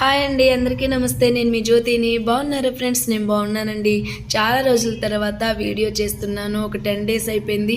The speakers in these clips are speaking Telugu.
హాయ్ అండి అందరికీ నమస్తే. నేను మీ జ్యోతిని. బాగున్నారా ఫ్రెండ్స్? నేను బాగున్నానండి. చాలా రోజుల తర్వాత వీడియో చేస్తున్నాను. ఒక టెన్ డేస్ అయిపోయింది.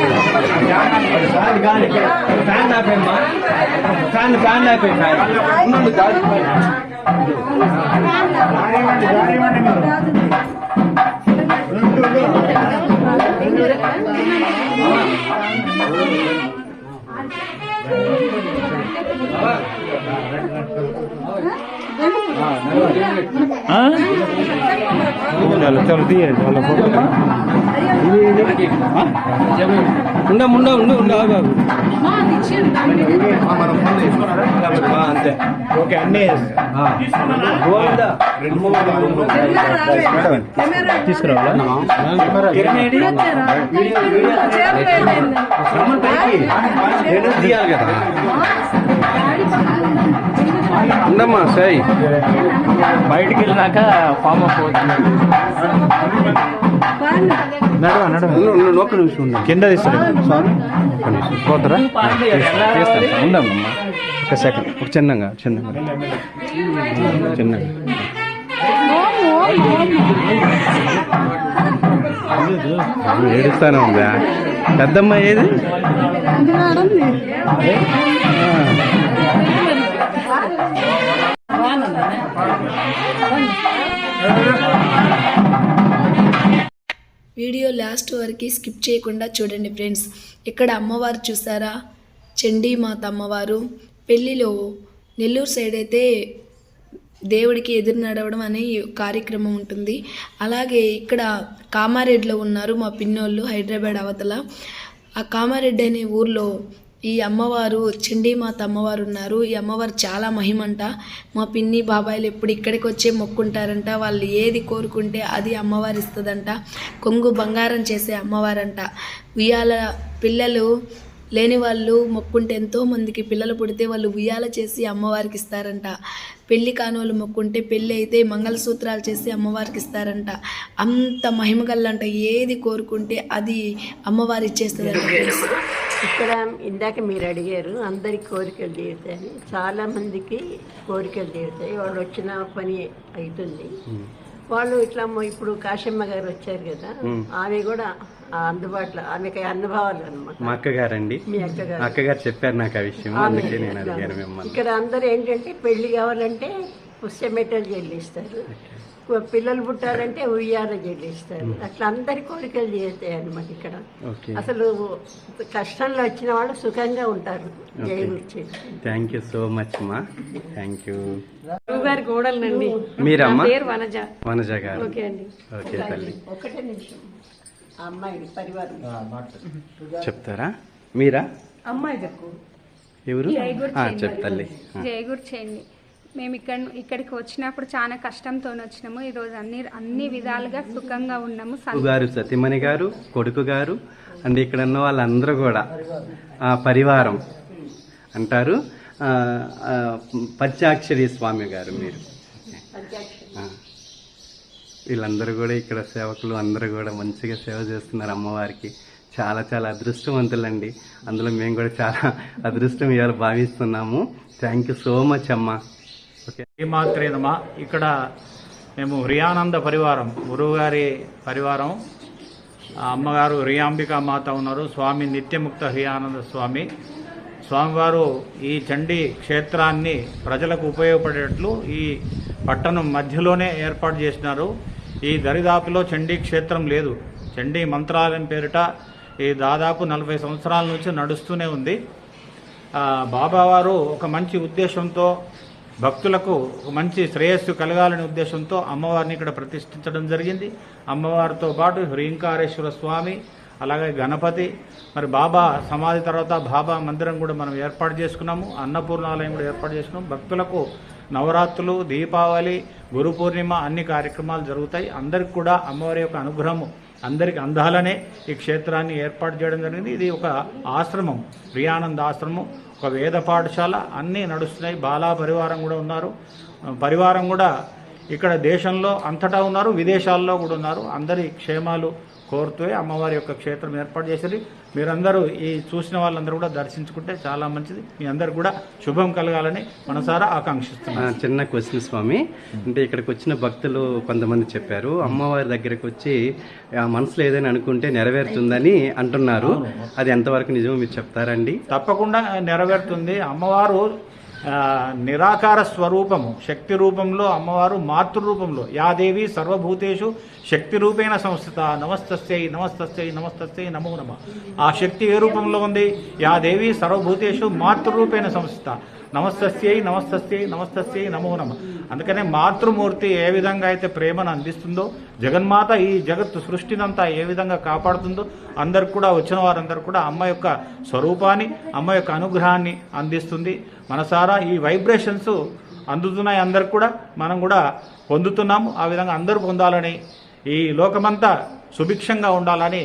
ఫ్యాన్ ఆపేమ్మా ఫ్యాన్ ఫ్యాన్ ఆపే ఫ్యాన్ ఉన్నది ఉండ ఉండ ఉండు ఉండ అంతే ఓకే అన్నీ. తీసుకురావాలా? తీయాలి కదా ఉండమ్మా సై. బయటికి వెళ్ళినాక ఫామ్ అప్ అవుతుంది నడవ నడవ. ఒక్క నిమిషం ఉండు. కింద తీస్తాను స్వామి. ఒక్క నిమిషం పోతారా? చేస్తాను. ఉండమ్మా ఒక సెకండ్ ఒక చిన్నగా చిన్నగా. చిన్నగా. ఏడుస్తానే ఉందా? పెద్దమ్మ ఏది? వీడియో లాస్ట్ వరకు స్కిప్ చేయకుండా చూడండి ఫ్రెండ్స్. ఇక్కడ అమ్మవారు చూసారా? చండీమాత అమ్మవారు. పెళ్ళిలో నెల్లూరు సైడ్ అయితే దేవుడికి ఎదురు నడవడం అనే కార్యక్రమం ఉంటుంది. అలాగే ఇక్కడ కామారెడ్డిలో ఉన్నారు మా పిన్నోళ్ళు హైదరాబాద్ అవతల. ఆ కామారెడ్డి అనే ఊర్లో ఈ అమ్మవారు చండీమాత అమ్మవారు ఉన్నారు. ఈ అమ్మవారు చాలా మహిమంట. మా పిన్ని బాబాయిలు ఎప్పుడు ఇక్కడికి వచ్చే మొక్కుంటారంట. వాళ్ళు ఏది కోరుకుంటే అది అమ్మవారు ఇస్తుందంట కొంగు బంగారం చేసే అమ్మవారంట. ఉయ్యాల పిల్లలు లేని వాళ్ళు మొక్కుంటే ఎంతో మందికి పిల్లలు పుడితే వాళ్ళు ఉయ్యాల చేసి అమ్మవారికి ఇస్తారంట పెళ్ళి కానోళ్ళు మొక్కుంటే పెళ్ళి అయితే మంగళసూత్రాలు చేసి అమ్మవారికి ఇస్తారంట అంత మహిమగల్లంట ఏది కోరుకుంటే అది అమ్మవారు ఇచ్చేస్తుందంట ఇక్కడ ఇందాక మీరు అడిగారు అందరికి కోరికలు తీరుతాయని. చాలా మందికి కోరికలు తీరుతాయి. వాళ్ళు వచ్చిన పని అవుతుంది వాళ్ళు ఇట్లా ఇప్పుడు కాశమ్మ గారు వచ్చారు కదా. ఆమె కూడా ఆ అందుబాటులో ఆమెకి అనుభవాలు అనమాట మా అక్కగారండి. మీ అక్కగారు. అక్కగారు చెప్పారు నాకు ఆ విషయం. అందుకే నేను అడిగాను మిమ్మల్ని. ఇక్కడ అందరూ ఏంటంటే పెళ్ళి కావాలంటే పుస్తమెటలు చెల్లిస్తారు. పిల్లలు పుట్టాలంటే ఉయ్యాల చెల్లిస్తారు అట్లా అందరి కోరికలు తీరుతాయి అనమాట ఇక్కడ. ఓకే. అసలు కష్టంలో వచ్చిన వాళ్ళు సుఖంగా ఉంటారు. జై గురించి థ్యాంక్ యూ సో మచ్ మా థ్యాంక్ యూ గారి కోడలండి మీరమ్మా? పేరు వనజ. వనజ గారు. ఓకే అండి. ఓకే తల్లి. ఒకటే నిమిషం. ఆ అమ్మాయి పరివారం. చెప్తారా? మీరా? అమ్మాయి చెప్పు ఎవరు? ఆ, చెప్తల్లి ఆ. జయగురు చేయండి మేము ఇక్కడ ఇక్కడికి వచ్చినప్పుడు చాలా కష్టంతో వచ్చినాము. ఈరోజు అన్ని అన్ని విధాలుగా సుఖంగా ఉన్నాము. గారు సతీమణి గారు కొడుకు గారు అండ్ ఇక్కడ ఉన్న వాళ్ళందరూ కూడా ఆ పరివారం అంటారు. పంచాక్షరి స్వామి గారు మీరు. వీళ్ళందరూ కూడా ఇక్కడ సేవకులు అందరూ కూడా మంచిగా సేవ చేస్తున్నారు అమ్మవారికి. చాలా చాలా అదృష్టవంతులండి. అందులో మేము కూడా చాలా అదృష్టం ఇవాళ భావిస్తున్నాము. థ్యాంక్ యూ సో మచ్ అమ్మా. ఓకే. ఇక్కడ మేము హ్రియానంద పరివారం గురువుగారి పరివారం. అమ్మగారు రియాంబికా మాత ఉన్నారు. స్వామి నిత్యముక్త హ్రియానంద స్వామి. స్వామివారు ఈ చండీ క్షేత్రాన్ని ప్రజలకు ఉపయోగపడేట్లు ఈ పట్టణం మధ్యలోనే ఏర్పాటు చేసినారు. ఈ దరిదాపులో చండీ క్షేత్రం లేదు. చండీ మంత్రాలయం పేరిట ఈ దాదాపు నలభై సంవత్సరాల నుంచి నడుస్తూనే ఉంది. బాబావారు ఒక మంచి ఉద్దేశంతో భక్తులకు మంచి శ్రేయస్సు కలగాలనే ఉద్దేశంతో అమ్మవారిని ఇక్కడ ప్రతిష్ఠించడం జరిగింది. అమ్మవారితో పాటు హ్రీంకారేశ్వర స్వామి అలాగే గణపతి మరి బాబా సమాధి తర్వాత బాబా మందిరం కూడా మనం ఏర్పాటు చేసుకున్నాము. అన్నపూర్ణాలయం కూడా ఏర్పాటు చేసుకున్నాం భక్తులకు నవరాత్రులు దీపావళి గురు పూర్ణిమ అన్ని కార్యక్రమాలు జరుగుతాయి. అందరికి కూడా అమ్మవారి యొక్క అనుగ్రహము అందరికి అందాలనే ఈ క్షేత్రాన్ని ఏర్పాటు చేయడం జరిగింది. ఇది ఒక ఆశ్రమం ప్రియానంద ఆశ్రమం ఒక వేద పాఠశాల అన్నీ నడుస్తున్నాయి. బాలా పరివారం కూడా ఉన్నారు. పరివారం కూడా ఇక్కడ దేశంలో అంతటా ఉన్నారు విదేశాల్లో కూడా ఉన్నారు. అందరి క్షేమాలు కోరుతూ అమ్మవారి యొక్క క్షేత్రం ఏర్పాటు చేసేది మీరందరూ ఈ చూసిన వాళ్ళందరూ కూడా దర్శించుకుంటే చాలా మంచిది. మీ అందరు కూడా శుభం కలగాలని మనసారా ఆకాంక్షిస్తున్నాను చిన్న క్వశ్చన్ స్వామి. అంటే ఇక్కడికి వచ్చిన భక్తులు కొంతమంది చెప్పారు. అమ్మవారి దగ్గరకు వచ్చి ఆ మనసులో ఏదైనా అనుకుంటే నెరవేరుతుందని అంటున్నారు. అది ఎంతవరకు నిజమో మీరు చెప్తారండి? తప్పకుండా నెరవేరుతుంది. అమ్మవారు నిరాకార స్వరూపము శక్తి రూపంలో అమ్మవారు మాతృరూపంలో యాదేవి సర్వభూతేషు శక్తి రూపేణ సంస్థిత నమస్తస్యై నమస్తస్యై నమస్తస్యై నమో నమ. ఆ శక్తి ఏ రూపంలో ఉంది? యాదేవి సర్వభూతేషు మాతృరూపేణ సంస్థిత. నమస్తస్యై నమస్తస్యై నమస్తస్యై నమో నమ. అందుకనే మాతృమూర్తి ఏ విధంగా అయితే ప్రేమను అందిస్తుందో జగన్మాత ఈ జగత్తు సృష్టినంతా ఏ విధంగా కాపాడుతుందో అందరికి కూడా వచ్చిన వారందరూ కూడా అమ్మ యొక్క స్వరూపాన్ని అమ్మ యొక్క అనుగ్రహాన్ని అందిస్తుంది. మనసారా ఈ వైబ్రేషన్స్ అందుతున్నాయి అందరికి కూడా మనం కూడా పొందుతున్నాము. ఆ విధంగా అందరూ పొందాలని ఈ లోకమంతా సుభిక్షంగా ఉండాలని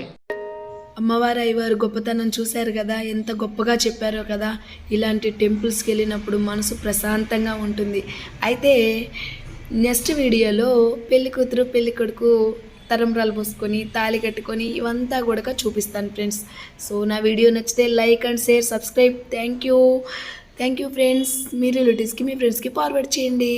అమ్మవారు అయ్యవారు గొప్పతనం చూశారు కదా ఎంత గొప్పగా చెప్పారో కదా. ఇలాంటి టెంపుల్స్కి వెళ్ళినప్పుడు మనసు ప్రశాంతంగా ఉంటుంది. అయితే నెక్స్ట్ వీడియోలో పెళ్ళి కూతురు పెళ్ళి కొడుకు తరంబ్రాలు పోసుకొని తాళి కట్టుకొని ఇవంతా కూడా చూపిస్తాను ఫ్రెండ్స్. సో నా వీడియో నచ్చితే like and share subscribe. Thank you thank you friends. మీ రిలేటివ్స్కి మీ ఫ్రెండ్స్కి ఫార్వర్డ్ చేయండి.